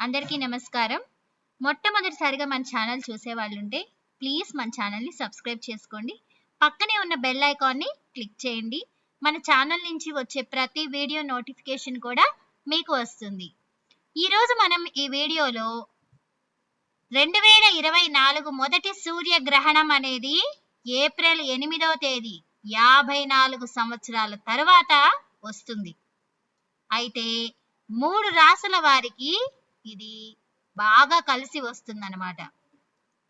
అందరికీ నమస్కారం. మొట్టమొదటిసారిగా మన ఛానల్ చూసే వాళ్ళు ఉంటే ప్లీజ్ మన ఛానల్ని సబ్స్క్రైబ్ చేసుకోండి. పక్కనే ఉన్న బెల్ ఐకాన్ని క్లిక్ చేయండి. మన ఛానల్ నుంచి వచ్చే ప్రతి వీడియో నోటిఫికేషన్ కూడా మీకు వస్తుంది. ఈరోజు మనం ఈ వీడియోలో రెండు వేల ఇరవై నాలుగు మొదటి సూర్యగ్రహణం అనేది ఏప్రిల్ ఎనిమిదవ తేదీ యాభై నాలుగు సంవత్సరాల తర్వాత వస్తుంది. అయితే మూడు రాసుల వారికి ఇది బాగా కలిసి వస్తుందన్నమాట.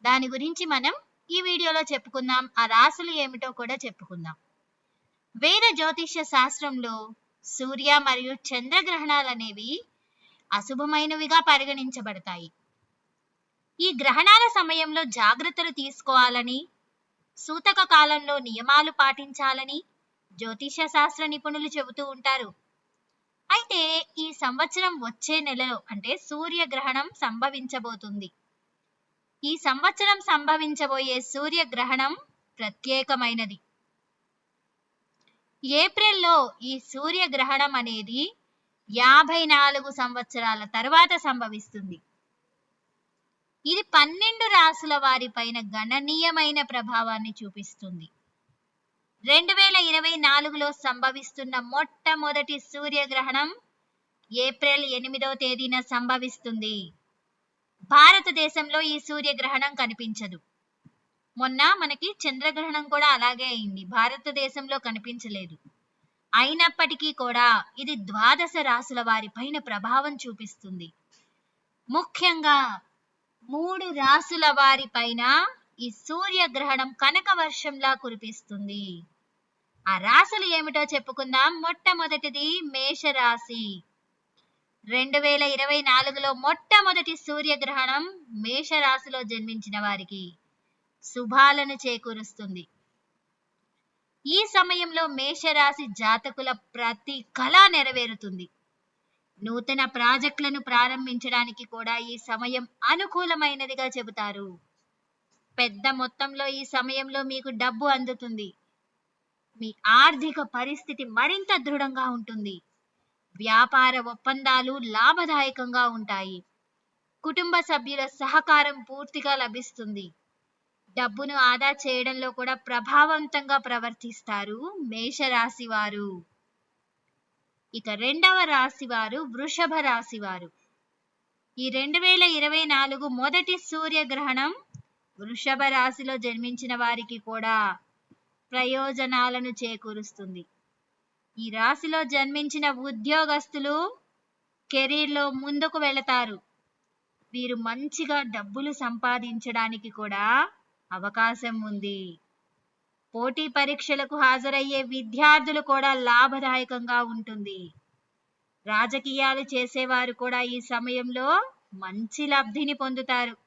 దాని గురించి మనం ఈ వీడియోలో చెప్పుకుందాం. ఆ రాసులు ఏమిటో కూడా చెప్పుకుందాం. వేద జ్యోతిష్య శాస్త్రంలో సూర్య మరియు చంద్రగ్రహణాలు అనేవి అశుభమైనవిగా పరిగణించబడతాయి. ఈ గ్రహణాల సమయంలో జాగ్రత్తలు తీసుకోవాలని సూతక కాలంలో నియమాలు పాటించాలని జ్యోతిష్య శాస్త్ర నిపుణులు చెబుతూ ఉంటారు. అయితే ఈ సంవత్సరం వచ్చే నెలలో అంటే సూర్యగ్రహణం సంభవించబోతుంది. ఈ సంవత్సరం సంభవించబోయే సూర్యగ్రహణం ప్రత్యేకమైనది. ఏప్రిల్లో ఈ సూర్యగ్రహణం అనేది యాభై నాలుగు సంవత్సరాల తర్వాత సంభవిస్తుంది. ఇది పన్నెండు రాసుల వారిపైన గణనీయమైన ప్రభావాన్ని చూపిస్తుంది. రెండు వేల ఇరవై నాలుగులో సంభవిస్తున్న మొట్టమొదటి సూర్యగ్రహణం ఏప్రిల్ ఎనిమిదవ తేదీన సంభవిస్తుంది. భారతదేశంలో ఈ సూర్యగ్రహణం కనిపించదు. మొన్న మనకి చంద్రగ్రహణం కూడా అలాగే అయింది. భారతదేశంలో కనిపించలేదు. అయినప్పటికీ కూడా ఇది ద్వాదశ రాసుల వారిపైన ప్రభావం చూపిస్తుంది. ముఖ్యంగా మూడు రాసుల వారిపైన ఈ సూర్యగ్రహణం కనక వర్షంలా కురిపిస్తుంది. ఆ రాశులు ఏమిటో చెప్పుకుందాం. మొట్టమొదటిది మేషరాశి. రెండు వేల ఇరవై నాలుగులో మొట్టమొదటి సూర్యగ్రహణం మేషరాశిలో జన్మించిన వారికి శుభాలను చేకూరుస్తుంది. ఈ సమయంలో మేషరాశి జాతకుల ప్రతి కళ నెరవేరుతుంది. నూతన ప్రాజెక్టులను ప్రారంభించడానికి కూడా ఈ సమయం అనుకూలమైనదిగా చెబుతారు. పెద్ద మొత్తంలో ఈ సమయంలో మీకు డబ్బు అందుతుంది. మీ ఆర్థిక పరిస్థితి మరింత దృఢంగా ఉంటుంది. వ్యాపార ఒప్పందాలు లాభదాయకంగా ఉంటాయి. కుటుంబ సభ్యుల సహకారం పూర్తిగా లభిస్తుంది. డబ్బును ఆదా చేయడంలో కూడా ప్రభావవంతంగా ప్రవర్తిస్తారు మేషరాశి వారు ఇక రెండవ రాశి వారు వృషభ రాశి వారు ఈ రెండు వేల ఇరవై నాలుగు మొదటి సూర్యగ్రహణం వృషభ రాశిలో జన్మించిన వారికి కూడా ప్రయోజనాలను చేకూరుస్తుంది. ఈ రాశిలో జన్మించిన ఉద్యోగస్తులు కెరీర్లో ముందుకు వెళతారు. వీరు మంచిగా డబ్బులు సంపాదించడానికి కూడా అవకాశం ఉంది. పోటీ పరీక్షలకు హాజరయ్యే విద్యార్థులు కూడా లాభదాయకంగా ఉంటుంది. రాజకీయాలు చేసేవారు కూడా ఈ సమయంలో మంచి లబ్ధిని పొందుతారు.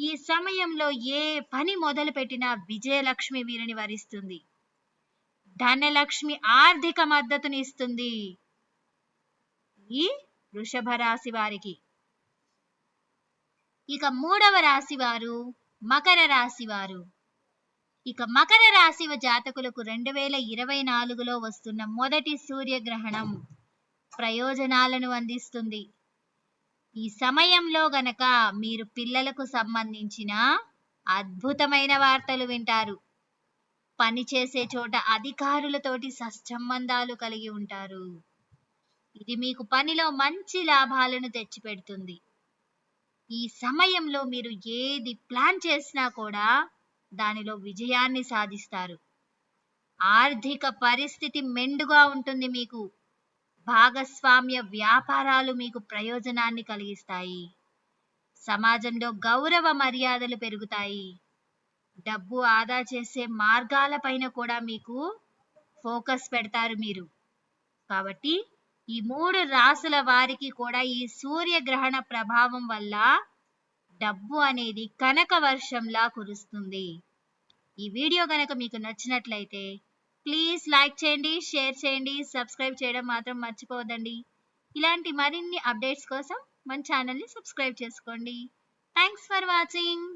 ఈ సమయంలో ఏ పని మొదలు పెట్టినా విజయలక్ష్మి వీరిని వరిస్తుంది. ధనలక్ష్మి ఆర్థిక మద్దతుని ఇస్తుంది. ఈ వృషభ రాశి వారికి. ఇక మూడవ రాశి వారు మకర రాశి వారు. ఇక మకర రాశి జాతకులకు రెండు వేల ఇరవై నాలుగులో వస్తున్న మొదటి సూర్యగ్రహణం ప్రయోజనాలను అందిస్తుంది. ఈ సమయంలో గనక మీరు పిల్లలకు సంబంధించిన అద్భుతమైన వార్తలు వింటారు. పనిచేసే చోట అధికారులతోటి సత్సంబంధాలు కలిగి ఉంటారు. ఇది మీకు పనిలో మంచి లాభాలను తెచ్చిపెడుతుంది. ఈ సమయంలో మీరు ఏది ప్లాన్ చేసినా కూడా దానిలో విజయాన్ని సాధిస్తారు. ఆర్థిక పరిస్థితి మెండుగా ఉంటుంది మీకు. భాగస్వామ్య వ్యాపారాలు మీకు ప్రయోజనాన్ని కలిగిస్తాయి. సమాజంలో గౌరవ మర్యాదలు పెరుగుతాయి. డబ్బు ఆదా చేసే మార్గాలపైన కూడా మీకు ఫోకస్ పెడతారు మీరు. కాబట్టి ఈ మూడు రాసుల వారికి కూడా ఈ సూర్యగ్రహణ ప్రభావం వల్ల డబ్బు అనేది కనక వర్షంలా కురుస్తుంది. ఈ వీడియో కనుక మీకు నచ్చినట్లయితే ప్లీజ్ లైక్ చేయండి షేర్ చేయండి సబ్స్క్రైబ్ చేయడం మాత్రం మర్చిపోవద్దండి. ఇలాంటి మరిన్ని అప్డేట్స్ కోసం మన ఛానల్ని సబ్స్క్రైబ్ చేసుకోండి. Thanks for watching